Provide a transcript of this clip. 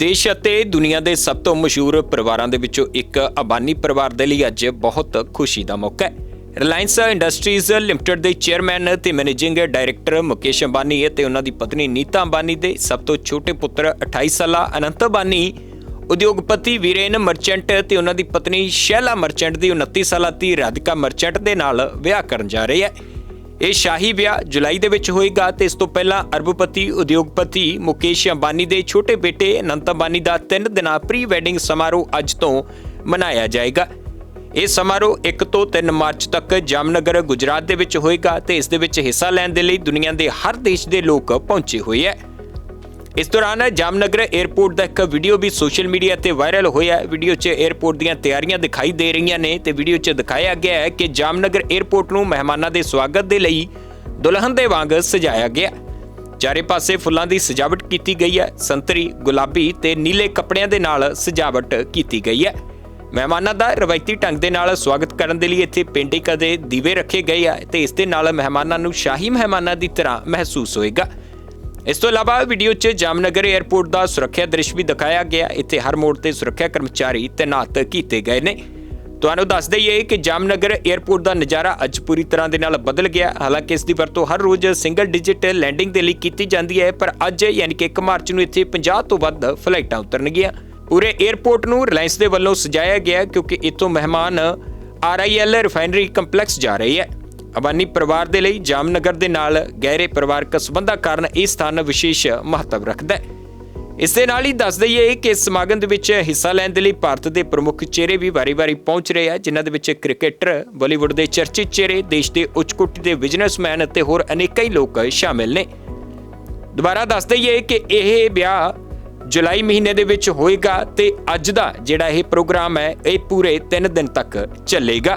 ਦੇਸ਼ ਅਤੇ ਦੁਨੀਆ ਦੇ ਸਭ ਤੋਂ ਮਸ਼ਹੂਰ ਪਰਿਵਾਰਾਂ ਦੇ ਵਿੱਚੋਂ ਇੱਕ ਅਬਾਨੀ ਪਰਿਵਾਰ ਦੇ ਲਈ ਅੱਜ ਬਹੁਤ ਖੁਸ਼ੀ ਦਾ ਮੌਕਾ ਹੈ। ਰਿਲਾਇੰਸ ਇੰਡਸਟਰੀਜ਼ ਲਿਮਟਿਡ ਦੇ ਚੇਅਰਮੈਨ ਤੇ ਮੈਨੇਜਿੰਗ ਡਾਇਰੈਕਟਰ ਮੁਕੇਸ਼ ਅੰਬਾਨੀ ਅਤੇ ਉਹਨਾਂ ਦੀ ਪਤਨੀ ਨੀਤਾ ਅੰਬਾਨੀ ਦੇ ਸਭ ਤੋਂ ਛੋਟੇ ਪੁੱਤਰ 28 ਸਾਲਾ ਅਨੰਤ ਅੰਬਾਨੀ, ਉਦਯੋਗਪਤੀ ਵੀਰੇਨ ਮਰਚੈਂਟ ਤੇ ਉਹਨਾਂ ਦੀ ਪਤਨੀ ਸ਼ੈਲਾ ਮਰਚੈਂਟ ਦੀ 29 ਸਾਲਾ ਧੀ ਰਾਧਿਕਾ ਮਰਚੈਂਟ ਦੇ ਨਾਲ ਵਿਆਹ ਕਰਨ ਜਾ ਰਹੇ ਹੈ। ਇਹ ਸ਼ਾਹੀ ਵਿਆਹ ਜੁਲਾਈ ਦੇ ਵਿੱਚ ਹੋਏਗਾ ਤੇ ਇਸ ਤੋਂ ਪਹਿਲਾਂ ਅਰਬਪਤੀ ਉਦਯੋਗਪਤੀ ਮੁਕੇਸ਼ ਅੰਬਾਨੀ ਦੇ ਛੋਟੇ ਬੇਟੇ ਅਨੰਤ ਅੰਬਾਨੀ ਦਾ 3 ਦਿਨਾਂ ਪ੍ਰੀ ਵੈਡਿੰਗ ਸਮਾਰੋਹ ਅੱਜ ਤੋਂ ਮਨਾਇਆ ਜਾਏਗਾ। ਇਹ ਸਮਾਰੋਹ 1 ਤੋਂ 3 ਮਾਰਚ ਤੱਕ ਜਾਮਨਗਰ, ਗੁਜਰਾਤ ਦੇ ਵਿੱਚ ਹੋਏਗਾ ਤੇ ਇਸ ਦੇ ਵਿੱਚ ਹਿੱਸਾ ਲੈਣ ਦੇ ਲਈ ਦੁਨੀਆ ਦੇ ਹਰ ਦੇਸ਼ ਦੇ ਲੋਕ ਪਹੁੰਚੇ ਹੋਏ ਹੈ। ਇਸ ਦੌਰਾਨ ਜਾਮਨਗਰ 에ਅਰਪੋਰਟ ਦਾ ਇੱਕ ਵੀਡੀਓ ਵੀ ਸੋਸ਼ਲ ਮੀਡੀਆ ਤੇ ਵਾਇਰਲ ਹੋਇਆ ਵੀਡੀਓ 'ਚ 에ਅਰਪੋਰਟ ਦੀਆਂ ਤਿਆਰੀਆਂ ਦਿਖਾਈ ਦੇ ਰਹੀਆਂ ਨੇ ਤੇ ਵੀਡੀਓ 'ਚ ਦਿਖਾਇਆ ਗਿਆ ਹੈ ਕਿ ਜਾਮਨਗਰ 에ਅਰਪੋਰਟ ਨੂੰ ਮਹਿਮਾਨਾਂ ਦੇ ਸਵਾਗਤ ਦੇ ਲਈ ਦੁਲਹਨ ਦੇ ਵਾਂਗ ਸਜਾਇਆ ਗਿਆ। ਚਾਰੇ ਪਾਸੇ ਫੁੱਲਾਂ ਦੀ ਸਜਾਵਟ ਕੀਤੀ ਗਈ ਹੈ। ਸੰਤਰੀ, ਗੁਲਾਬੀ ਤੇ ਨੀਲੇ ਕੱਪੜਿਆਂ ਦੇ ਨਾਲ ਸਜਾਵਟ ਕੀਤੀ ਗਈ ਹੈ। ਮਹਿਮਾਨਾਂ ਦਾ ਰਵਾਇਤੀ ਢੰਗ ਦੇ ਨਾਲ ਸਵਾਗਤ ਕਰਨ ਦੇ ਲਈ ਇੱਥੇ ਪੇਂਟਿਕਾ ਕਦੇ ਦੀਵੇ ਰੱਖੇ ਗਏ ਆ ਤੇ ਇਸ ਦੇ ਨਾਲ ਮਹਿਮਾਨਾਂ ਨੂੰ ਸ਼ਾਹੀ ਮਹਿਮਾਨਾਂ ਦੀ ਤਰ੍ਹਾਂ ਮਹਿਸੂਸ ਹੋਏਗਾ। ਇਸ ਤੋਂ ਇਲਾਵਾ ਵੀਡੀਓ 'ਚ ਜਾਮਨਗਰ 에ਅਰਪੋਰਟ ਦਾ ਸੁਰੱਖਿਆ ਦ੍ਰਿਸ਼ ਵੀ ਦਿਖਾਇਆ ਗਿਆ। ਇੱਥੇ ਹਰ ਮੋੜ ਤੇ ਸੁਰੱਖਿਆ ਕਰਮਚਾਰੀ ਤੈਨਾਤ ਕੀਤੇ ਗਏ ਨੇ। ਤੁਹਾਨੂੰ ਦੱਸ ਦਈਏ ਕਿ ਜਾਮਨਗਰ 에ਅਰਪੋਰਟ ਦਾ ਨਜ਼ਾਰਾ ਅੱਜ ਪੂਰੀ ਤਰ੍ਹਾਂ ਦੇ ਨਾਲ ਬਦਲ ਗਿਆ। ਹਾਲਾਂਕਿ ਇਸ ਦੀ ਵਰਤੋਂ ਹਰ ਰੋਜ਼ ਸਿੰਗਲ ਡਿਜਿਟ ਲੈਂਡਿੰਗ ਦੇ ਲਈ ਕੀਤੀ ਜਾਂਦੀ ਹੈ, ਪਰ ਅੱਜ ਯਾਨੀ ਕਿ 1 ਮਾਰਚ ਨੂੰ ਇੱਥੇ 50 ਤੋਂ ਵੱਧ ਫਲਾਈਟਾਂ ਉਤਰਨਗੀਆਂ। ਪੂਰੇ 에ਅਰਪੋਰਟ ਨੂੰ ਰਿਲਾਇੰਸ ਦੇ ਵੱਲੋਂ ਸਜਾਇਆ ਗਿਆ ਕਿਉਂਕਿ ਇਤੋਂ ਮਹਿਮਾਨ ਆਰਆਈਐਲ ਰਿਫਾਈਨਰੀ ਕੰਪਲੈਕਸ ਜਾ ਰਹੀ ਹੈ। ਅਬਾਨੀ ਪਰਿਵਾਰ ਦੇ ਲਈ ਜਾਮਨਗਰ ਦੇ ਨਾਲ ਗਹਿਰੇ ਪਰਿਵਾਰਕ ਸੰਬੰਧਾਂ ਕਾਰਨ ਇਹ ਸਥਾਨ ਵਿਸ਼ੇਸ਼ ਮਹੱਤਵ ਰੱਖਦਾ ਹੈ। ਇਸ ਦੇ ਨਾਲ ਹੀ ਦੱਸ ਦਈਏ ਕਿ ਇਸ ਸਮਾਗਮ ਦੇ ਵਿੱਚ ਹਿੱਸਾ ਲੈਣ ਦੇ ਲਈ ਭਾਰਤ ਦੇ ਪ੍ਰਮੁੱਖ ਚਿਹਰੇ ਵੀ ਵਾਰੀ-ਵਾਰੀ ਪਹੁੰਚ ਰਹੇ ਆ, ਜਿਨ੍ਹਾਂ ਦੇ ਵਿੱਚ ਕ੍ਰਿਕਟਰ, ਬਾਲੀਵੁੱਡ ਦੇ ਚਰਚਿਤ ਚਿਹਰੇ, ਦੇਸ਼ ਦੇ ਉੱਚ ਕੋਟੀ ਦੇ ਬਿਜ਼ਨਸਮੈਨ ਅਤੇ ਹੋਰ ਅਨੇਕਾਂ ਹੀ ਲੋਕ ਸ਼ਾਮਿਲ ਨੇ। ਦੁਬਾਰਾ ਦੱਸ ਦਈਏ ਕਿ ਇਹ ਵਿਆਹ ਜੁਲਾਈ ਮਹੀਨੇ ਦੇ ਵਿੱਚ ਹੋਏਗਾ ਤੇ ਅੱਜ ਦਾ ਜਿਹੜਾ ਇਹ ਪ੍ਰੋਗਰਾਮ ਹੈ, ਇਹ ਪੂਰੇ 3 ਦਿਨ ਤੱਕ ਚੱਲੇਗਾ।